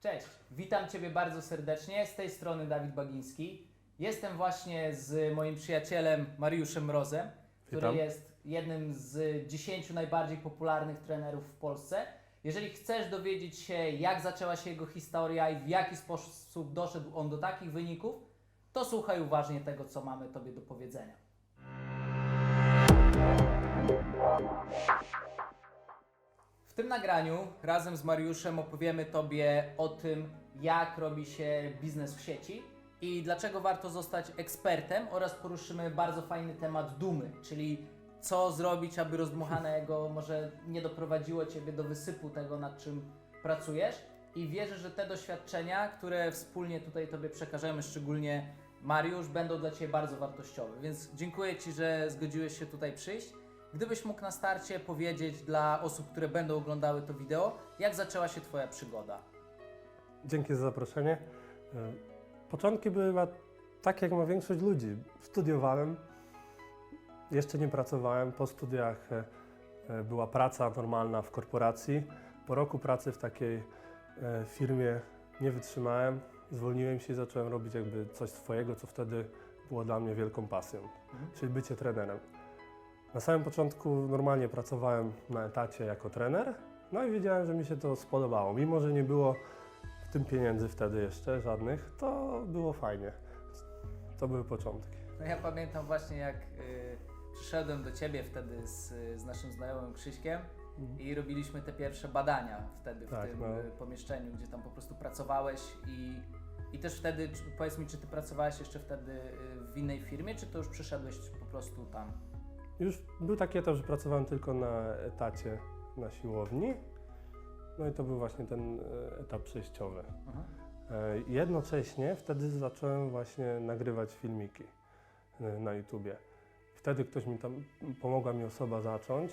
Cześć, witam Ciebie bardzo serdecznie. Z tej strony Dawid Bagiński. Jestem właśnie z moim przyjacielem Mariuszem Mrozem, który Witam. jest jednym z 10 najbardziej popularnych trenerów w Polsce. Jeżeli chcesz dowiedzieć się, jak zaczęła się jego historia i w jaki sposób doszedł on do takich wyników, to słuchaj uważnie tego, co mamy Tobie do powiedzenia. Tym nagraniu razem z Mariuszem opowiemy Tobie o tym, jak robi się biznes w sieci i dlaczego warto zostać ekspertem oraz poruszymy bardzo fajny temat dumy, czyli co zrobić, aby rozdmuchane ego może nie doprowadziło Ciebie do wysypu tego, nad czym pracujesz. I wierzę, że te doświadczenia, które wspólnie tutaj Tobie przekażemy, szczególnie Mariusz, będą dla Ciebie bardzo wartościowe. Więc dziękuję Ci, że zgodziłeś się tutaj przyjść. Gdybyś mógł na starcie powiedzieć dla osób, które będą oglądały to wideo, jak zaczęła się Twoja przygoda? Dzięki za zaproszenie. E, Początki były tak, jak ma większość ludzi. Studiowałem, jeszcze nie pracowałem. Po studiach e, e, była praca normalna w korporacji. Po roku pracy w takiej firmie nie wytrzymałem. Zwolniłem się i zacząłem robić jakby coś swojego, co wtedy było dla mnie wielką pasją, Mhm. czyli bycie trenerem. Na samym początku normalnie pracowałem na etacie jako trener, no i wiedziałem, że mi się to spodobało. Mimo, że nie było w tym pieniędzy wtedy jeszcze żadnych, to było fajnie. To były początki. No ja pamiętam właśnie jak y, przyszedłem do Ciebie wtedy z, z naszym znajomym Krzyśkiem i robiliśmy te pierwsze badania wtedy w Tak, tym no. y, pomieszczeniu, gdzie tam po prostu pracowałeś i, i też wtedy, powiedz mi, czy Ty pracowałeś jeszcze wtedy y, w innej firmie, czy to już przyszedłeś po prostu tam? Już był taki etap, że pracowałem tylko na etacie na siłowni. No i to był właśnie ten e, etap przejściowy. Aha. E, Jednocześnie wtedy zacząłem właśnie nagrywać filmiki e, na YouTubie. Wtedy ktoś mi tam, pomogła mi osoba zacząć,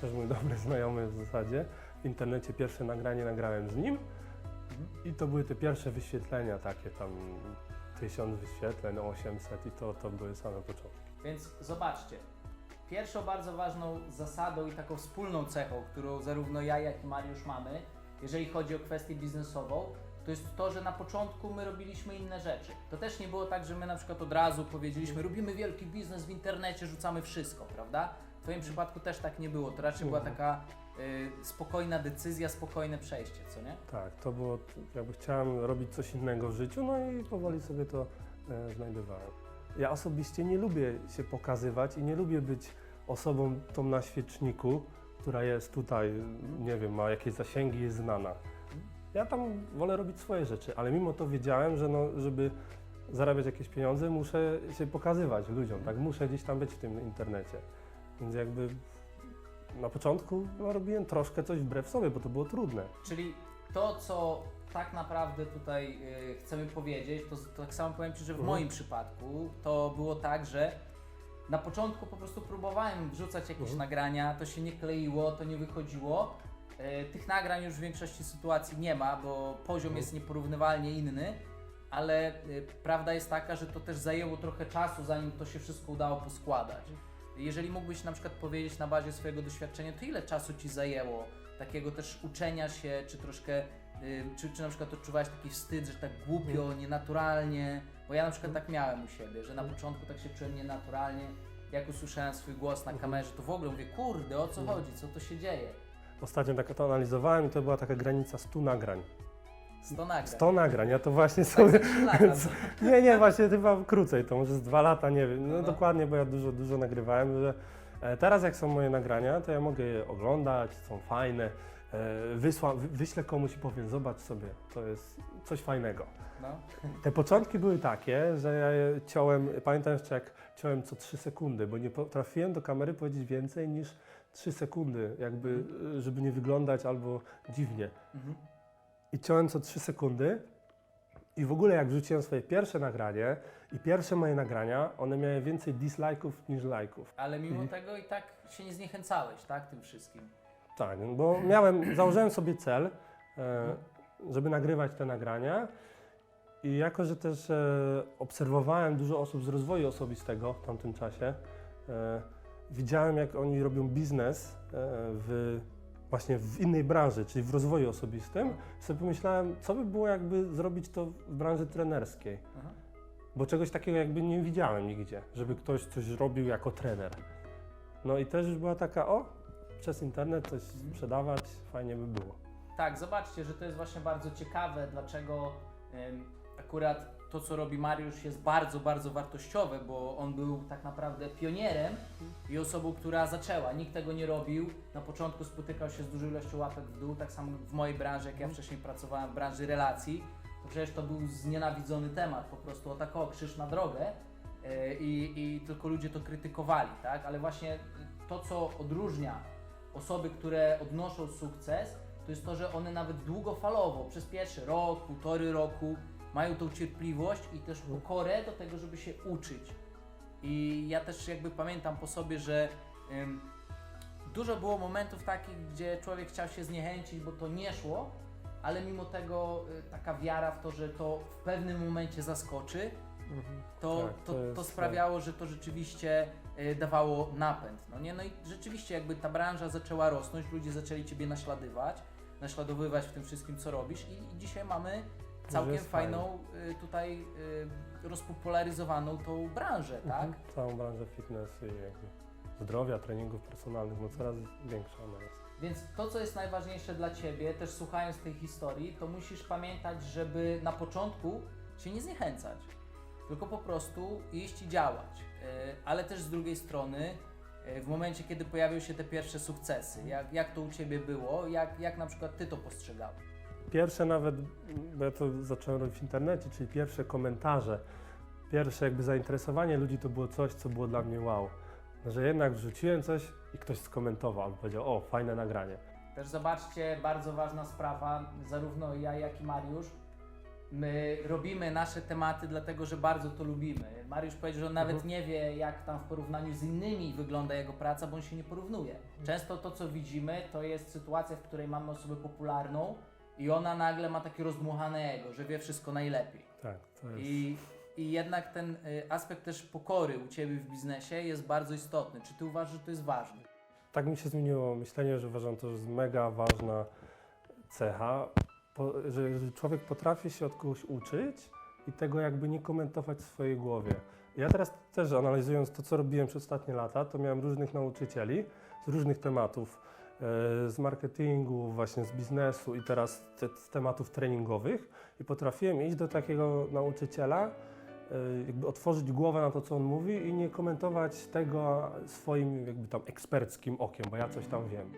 też mój dobry znajomy w zasadzie. W internecie pierwsze nagranie nagrałem z nim Mhm. i to były te pierwsze wyświetlenia takie tam 1000 wyświetleń, 800 i to, to były same początki. Więc zobaczcie. Pierwszą bardzo ważną zasadą i taką wspólną cechą, którą zarówno ja, jak i Mariusz mamy, jeżeli chodzi o kwestię biznesową, to jest to, że na początku my robiliśmy inne rzeczy. To też nie było tak, że my na przykład od razu powiedzieliśmy, robimy wielki biznes w internecie, rzucamy wszystko, prawda? W Twoim przypadku też tak nie było. To raczej była taka y, spokojna decyzja, spokojne przejście, co nie? Tak, to było, jakby chciałem robić coś innego w życiu, no i powoli sobie to e, znajdowałem. Ja osobiście nie lubię się pokazywać i nie lubię być osobą tą na świeczniku, która jest tutaj, nie wiem, ma jakieś zasięgi, jest znana. Ja tam wolę robić swoje rzeczy, ale mimo to wiedziałem, że no, żeby zarabiać jakieś pieniądze, muszę się pokazywać ludziom, tak? Muszę gdzieś tam być w tym internecie. Więc jakby na początku no, robiłem troszkę coś wbrew sobie, bo to było trudne. Czyli to, co tak naprawdę tutaj y, chcemy powiedzieć, to, to tak samo powiem Ci, że w Mhm. moim przypadku to było tak, że na początku po prostu próbowałem wrzucać jakieś Mhm. nagrania, to się nie kleiło, to nie wychodziło. Y, tych nagrań już w większości sytuacji nie ma, bo poziom Mhm. jest nieporównywalnie inny, ale y, prawda jest taka, że to też zajęło trochę czasu, zanim to się wszystko udało poskładać. Jeżeli mógłbyś na przykład powiedzieć na bazie swojego doświadczenia, to ile czasu Ci zajęło takiego też uczenia się, czy troszkę, czy, czy na przykład odczuwałeś taki wstyd, że tak głupio, nienaturalnie, bo ja na przykład tak miałem u siebie, że na początku tak się czułem nienaturalnie, jak usłyszałem swój głos na kamerze, to w ogóle mówię, kurde, o co chodzi, co to się dzieje? Ostatnio tak to analizowałem i to była taka granica 100 nagrań. 100 nagrań. 100 nagrań, ja to właśnie sobie... lata. Nie, nie, właśnie chyba krócej, to może z dwa lata, nie wiem, no No. dokładnie, bo ja dużo, dużo nagrywałem, że e, teraz jak są moje nagrania, to ja mogę je oglądać, są fajne, wysła, wy- wyślę komuś i powiem, zobacz sobie, to jest coś fajnego. No. Te początki były takie, że ja ciąłem, pamiętam jeszcze jak ciąłem co 3 sekundy, bo nie potrafiłem do kamery powiedzieć więcej niż 3 sekundy, jakby, e, żeby nie wyglądać albo dziwnie. Mhm. I ciąłem co 3 sekundy i w ogóle jak wrzuciłem swoje pierwsze nagranie i pierwsze moje nagrania, one miały więcej dislike'ów niż lajków. Ale mimo Mhm. tego i tak się nie zniechęcałeś, tak, tym wszystkim. Tak, bo miałem, założyłem sobie cel, e, żeby nagrywać te nagrania i jako, że też e, obserwowałem dużo osób z rozwoju osobistego w tamtym czasie, e, widziałem jak oni robią biznes w właśnie w innej branży, czyli w rozwoju osobistym, sobie pomyślałem, co by było jakby zrobić to w branży trenerskiej. Aha. Bo czegoś takiego jakby nie widziałem nigdzie, żeby ktoś coś robił jako trener. No i też już była taka, o, przez internet coś Mhm. sprzedawać, fajnie by było. Tak, zobaczcie, że to jest właśnie bardzo ciekawe, dlaczego em, akurat to, co robi Mariusz, jest bardzo, bardzo wartościowe, bo on był tak naprawdę pionierem i osobą, która zaczęła. Nikt tego nie robił. Na początku spotykał się z dużą ilością łapek w dół, tak samo w mojej branży, jak ja wcześniej pracowałem w branży relacji. To przecież to był znienawidzony temat, po prostu o tak o, krzyż na drogę e, i, i tylko ludzie to krytykowali, tak? Ale właśnie to, co odróżnia osoby, które odnoszą sukces, to jest to, że one nawet długofalowo, przez pierwszy rok, półtory roku, mają tą cierpliwość i też pokorę do tego, żeby się uczyć. I ja też jakby pamiętam po sobie, że ym, dużo było momentów takich, gdzie człowiek chciał się zniechęcić, bo to nie szło, ale mimo tego y, taka wiara w to, że to w pewnym momencie zaskoczy, to, Tak, to, to to, jest- sprawiało, że to rzeczywiście dawało napęd. No, nie? no i rzeczywiście jakby ta branża zaczęła rosnąć, ludzie zaczęli Ciebie naśladować, naśladowywać w tym wszystkim, co robisz i, i dzisiaj mamy całkiem fajną, y, tutaj y, rozpopularyzowaną tą branżę, tak? Mhm. Całą branżę fitness i jakby zdrowia, treningów personalnych, no coraz większa ona jest. Więc to, co jest najważniejsze dla Ciebie, też słuchając tej historii, to musisz pamiętać, żeby na początku się nie zniechęcać, tylko po prostu iść i działać. Yy, Ale też z drugiej strony, yy, w momencie, kiedy pojawią się te pierwsze sukcesy, jak, jak to u Ciebie było, jak, jak na przykład Ty to postrzegałeś? Pierwsze nawet, bo ja to zacząłem robić w internecie, czyli pierwsze komentarze, pierwsze jakby zainteresowanie ludzi to było coś, co było dla mnie wow. Że jednak wrzuciłem coś i ktoś skomentował, powiedział, o, fajne nagranie. Też zobaczcie, bardzo ważna sprawa, zarówno ja, jak i Mariusz. My robimy nasze tematy dlatego, że bardzo to lubimy. Mariusz powiedział, że on nawet Mhm. nie wie, jak tam w porównaniu z innymi wygląda jego praca, bo on się nie porównuje. Często to, co widzimy, to jest sytuacja, w której mamy osobę popularną i ona nagle ma takie rozdmuchane ego, że wie wszystko najlepiej. Tak, to jest... I, I jednak ten y, aspekt też pokory u Ciebie w biznesie jest bardzo istotny. Czy Ty uważasz, że to jest ważne? Tak mi się zmieniło myślenie, że uważam to, że jest mega ważna cecha, po, że, że człowiek potrafi się od kogoś uczyć i tego jakby nie komentować w swojej głowie. Ja teraz też analizując to, co robiłem przez ostatnie lata, to miałem różnych nauczycieli z różnych tematów, e, z marketingu, właśnie z biznesu i teraz te, z tematów treningowych i potrafiłem iść do takiego nauczyciela, e, jakby otworzyć głowę na to, co on mówi i nie komentować tego swoim jakby tam eksperckim okiem, bo ja coś tam wiem.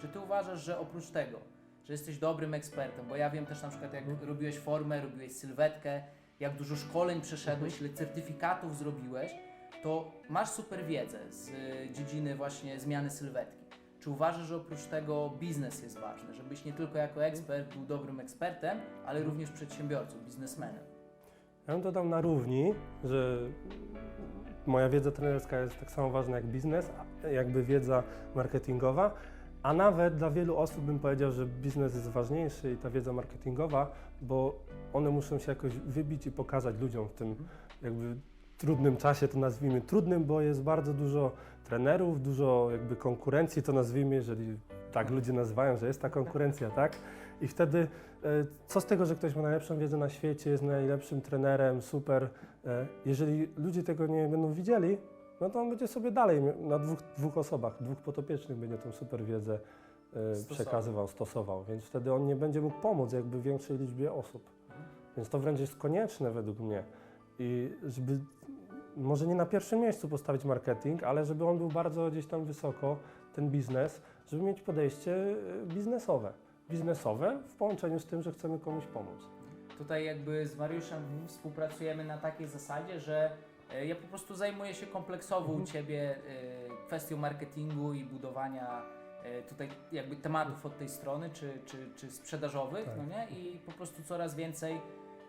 Czy ty uważasz, że oprócz tego, że jesteś dobrym ekspertem, bo ja wiem też na przykład jak Mhm. robiłeś formę, robiłeś sylwetkę, jak dużo szkoleń przeszedłeś, Mhm. ile certyfikatów zrobiłeś, to masz super wiedzę z y, dziedziny właśnie zmiany sylwetki. Czy uważasz, że oprócz tego biznes jest ważny, żebyś nie tylko jako ekspert był dobrym ekspertem, ale również przedsiębiorcą, biznesmenem? Ja bym dodał na równi, że moja wiedza trenerska jest tak samo ważna jak biznes, a- jakby wiedza marketingowa, a nawet dla wielu osób bym powiedział, że biznes jest ważniejszy i ta wiedza marketingowa, bo one muszą się jakoś wybić i pokazać ludziom w tym jakby trudnym czasie, to nazwijmy trudnym, bo jest bardzo dużo trenerów, dużo jakby konkurencji, to nazwijmy, jeżeli tak ludzie nazywają, że jest ta konkurencja, tak? I wtedy e, co z tego, że ktoś ma najlepszą wiedzę na świecie, jest najlepszym trenerem, super. e, Jeżeli ludzie tego nie będą widzieli, no to on będzie sobie dalej na dwóch, dwóch osobach, dwóch potopiecznych będzie tą super wiedzę e, Stosował. przekazywał, stosował, więc wtedy on nie będzie mógł pomóc jakby większej liczbie osób. Więc to wręcz jest konieczne według mnie. I żeby może nie na pierwszym miejscu postawić marketing, ale żeby on był bardzo gdzieś tam wysoko, ten biznes, żeby mieć podejście e, biznesowe. Biznesowe w połączeniu z tym, że chcemy komuś pomóc. Tutaj jakby z Mariuszem współpracujemy na takiej zasadzie, że e, ja po prostu zajmuję się kompleksowo u Ciebie e, kwestią marketingu i budowania e, tutaj jakby tematów od tej strony, czy, czy, czy sprzedażowych, Tak. no nie? I po prostu coraz więcej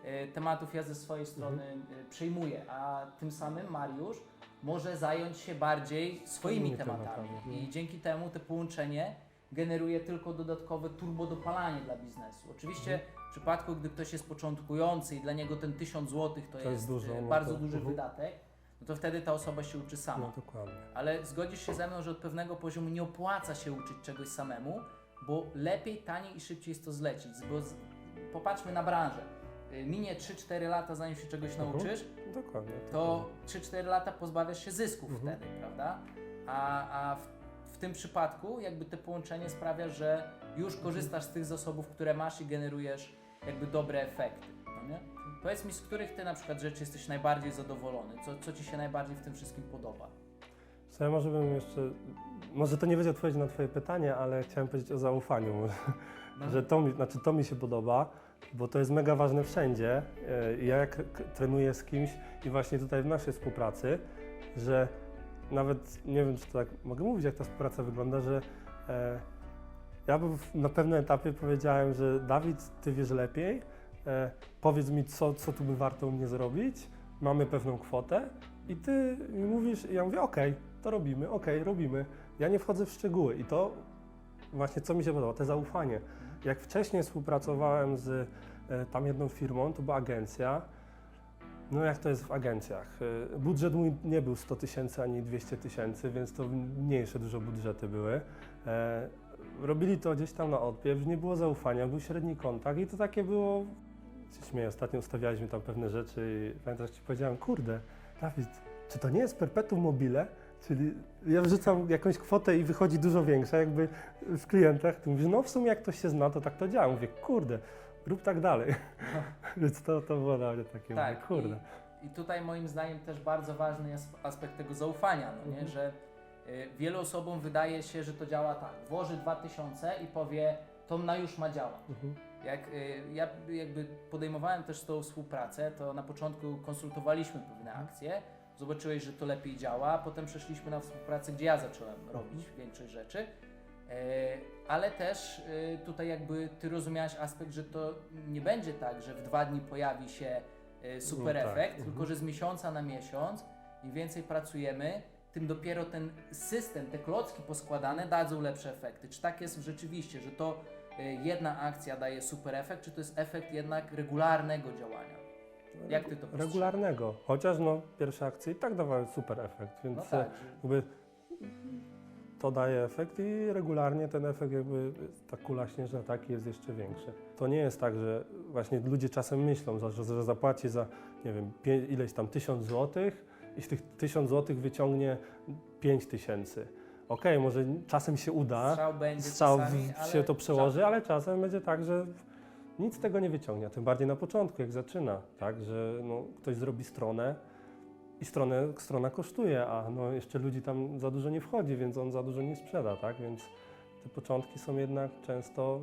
e, tematów ja ze swojej strony e, przejmuję, a tym samym Mariusz może zająć się bardziej swoimi tematami tematami, i mhm. dzięki temu to połączenie generuje tylko dodatkowe turbodopalanie dla biznesu. Oczywiście Mhm. W przypadku, gdy ktoś jest początkujący i dla niego ten 1000 zł to, jest jest, dużo, e, no bardzo to- duży mhm. wydatek, no to wtedy ta osoba się uczy sama. No dokładnie. Ale zgodzisz się ze mną, że od pewnego poziomu nie opłaca się uczyć czegoś samemu, bo lepiej, taniej i szybciej jest to zlecić. Bo z, popatrzmy na branżę. Y, Minie 3-4 lata, zanim się czegoś Mhm. nauczysz, Dokładnie. to 3-4 lata pozbawiasz się zysków Mhm. wtedy, prawda? A, a w, w tym przypadku jakby to połączenie sprawia, że już korzystasz z tych zasobów, które masz i generujesz jakby dobre efekty, no nie? Powiedz mi, z których ty na przykład rzeczy jesteś najbardziej zadowolony? Co, co ci się najbardziej w tym wszystkim podoba? Co ja może bym jeszcze. Może to nie będzie odpowiedź na Twoje pytanie, ale chciałem powiedzieć o zaufaniu. No. Że to mi, znaczy to mi się podoba, bo to jest mega ważne wszędzie. E, Ja jak trenuję z kimś i właśnie tutaj w naszej współpracy, że nawet nie wiem, czy to tak mogę mówić, jak ta współpraca wygląda, że e, ja bym na pewnym etapie powiedziałem, że Dawid, ty wiesz lepiej, e, powiedz mi, co, co tu by warto u mnie zrobić, mamy pewną kwotę i ty mi mówisz, i ja mówię, okej, to robimy, okej, robimy. Ja nie wchodzę w szczegóły i to właśnie co mi się podoba, to zaufanie. Jak wcześniej współpracowałem z e, tam jedną firmą, to była agencja, no jak to jest w agencjach? E, Budżet mój nie był 100 tysięcy ani 200 tysięcy, więc to mniejsze dużo budżety były. E, Robili to gdzieś tam na odpiew, nie było zaufania, był średni kontakt i to takie było... Się śmieję, ostatnio ustawialiśmy tam pewne rzeczy i pamiętasz, ci powiedziałem, kurde, Dawid, czy to nie jest perpetuum mobile? Czyli ja wrzucam jakąś kwotę i wychodzi dużo większa, jakby w klientach. Ty mówisz, no w sumie jak ktoś się zna, to tak to działa. Mówię, kurde, rób tak dalej. Więc to, to było dla mnie takie, Tak, mówię, kurde. I, I tutaj moim zdaniem też bardzo ważny jest aspekt tego zaufania, no nie? Mhm. że wielu osobom wydaje się, że to działa tak, włoży 2000 i powie, to na już ma działać. Mhm. Jak y, ja jakby podejmowałem też tą współpracę, to na początku konsultowaliśmy pewne akcje, zobaczyłeś, że to lepiej działa, potem przeszliśmy na współpracę, gdzie ja zacząłem robić większość rzeczy, E, ale też y, tutaj jakby ty rozumiałeś aspekt, że to nie będzie tak, że w dwa dni pojawi się y, super No tak, efekt, mhm. tylko że z miesiąca na miesiąc im więcej pracujemy, tym dopiero ten system, te klocki poskładane dadzą lepsze efekty. Czy tak jest rzeczywiście, że to y, jedna akcja daje super efekt, czy to jest efekt jednak regularnego działania? Jak ty to postrzegasz? Regularnego. Chociaż no, pierwsze akcje i tak dawały super efekt, więc No e, tak, jakby to daje efekt i regularnie ten efekt jakby ta kula śnieżna taki jest jeszcze większy. To nie jest tak, że właśnie ludzie czasem myślą, że, że zapłaci za, nie wiem, ileś tam tysiąc złotych i z tych tysiąc złotych wyciągnie pięć tysięcy. Okej, może czasem się uda, strzał będzie strzał czasami, w- ale się to przełoży, rzadko. ale czasem będzie tak, że nic z tego nie wyciągnie, tym bardziej na początku, jak zaczyna, tak, że no, ktoś zrobi stronę i stronę, strona kosztuje, a no, jeszcze ludzi tam za dużo nie wchodzi, więc on za dużo nie sprzeda, tak, więc te początki są jednak często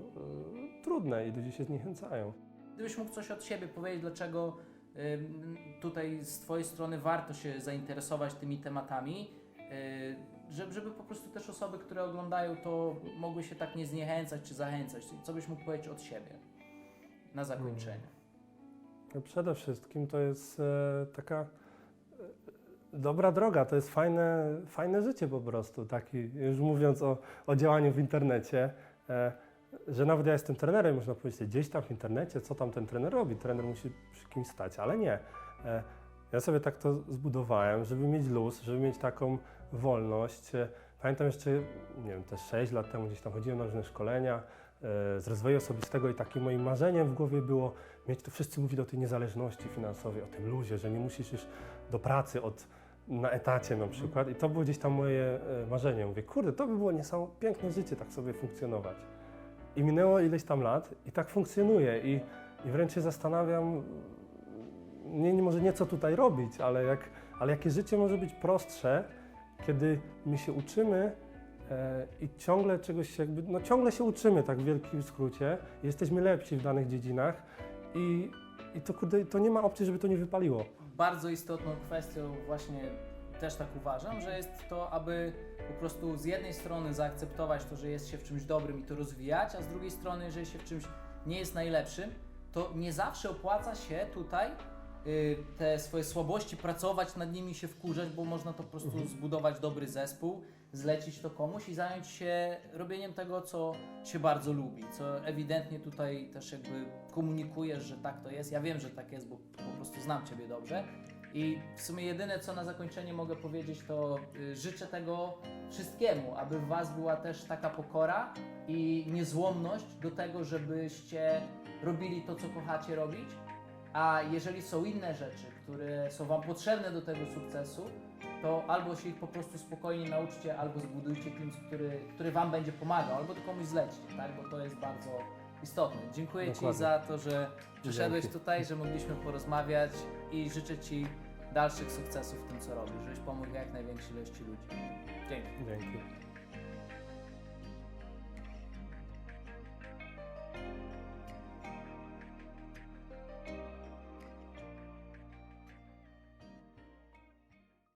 y, trudne i ludzie się zniechęcają. Gdybyś mógł coś od siebie powiedzieć, dlaczego tutaj z Twojej strony warto się zainteresować tymi tematami, yy, żeby, po prostu też osoby, które oglądają to mogły się tak nie zniechęcać czy zachęcać. Co byś mógł powiedzieć od siebie na zakończenie? No Przede wszystkim to jest e, taka e, dobra droga, to jest fajne, fajne życie po prostu, taki, już mówiąc o, o działaniu w internecie, e, że nawet ja jestem trenerem, można powiedzieć, gdzieś tam w internecie, co tam ten trener robi, trener musi przy kimś stać, ale nie. E, ja sobie tak to zbudowałem, żeby mieć luz, żeby mieć taką wolność. E, Pamiętam jeszcze, nie wiem, też 6 lat temu gdzieś tam chodziłem na różne szkolenia e, z rozwoju osobistego i takim moim marzeniem w głowie było mieć, to wszyscy mówili o tej niezależności finansowej, o tym luzie, że nie musisz już do pracy od, na etacie na przykład i to było gdzieś tam moje marzenie. Mówię, kurde, to by było niesamowite, piękne życie tak sobie funkcjonować. I minęło ileś tam lat i tak funkcjonuje i, i wręcz się zastanawiam, nie, nie, może nie co tutaj robić, ale, jak, ale jakie życie może być prostsze, kiedy my się uczymy e, i ciągle czegoś jakby, no ciągle się uczymy tak w wielkim skrócie, jesteśmy lepsi w danych dziedzinach i, i to, kurde, to nie ma opcji, żeby to nie wypaliło. Bardzo istotną kwestią właśnie też tak uważam, że jest to, aby po prostu z jednej strony zaakceptować to, że jest się w czymś dobrym i to rozwijać, a z drugiej strony, jeżeli się w czymś nie jest najlepszym, to nie zawsze opłaca się tutaj y, te swoje słabości pracować nad nimi, się wkurzać, bo można to po prostu Mhm. zbudować dobry zespół, zlecić to komuś i zająć się robieniem tego, co się bardzo lubi, co ewidentnie tutaj też jakby komunikujesz, że tak to jest. Ja wiem, że tak jest, bo po prostu znam Ciebie dobrze, I w sumie jedyne, co na zakończenie mogę powiedzieć, to y, życzę tego wszystkiemu, aby w Was była też taka pokora i niezłomność do tego, żebyście robili to, co kochacie robić. A jeżeli są inne rzeczy, które są Wam potrzebne do tego sukcesu, to albo się ich po prostu spokojnie nauczcie, albo zbudujcie team, który, który Wam będzie pomagał, albo to komuś zlećcie, tak? Bo to jest bardzo istotne. Dziękuję Ci Dokładnie. za to, że przyszedłeś Dzięki. tutaj, że mogliśmy porozmawiać i życzę Ci dalszych sukcesów w tym, co robisz, żebyś pomógł jak największej ilości ludzi. Dzięki. Dzięki.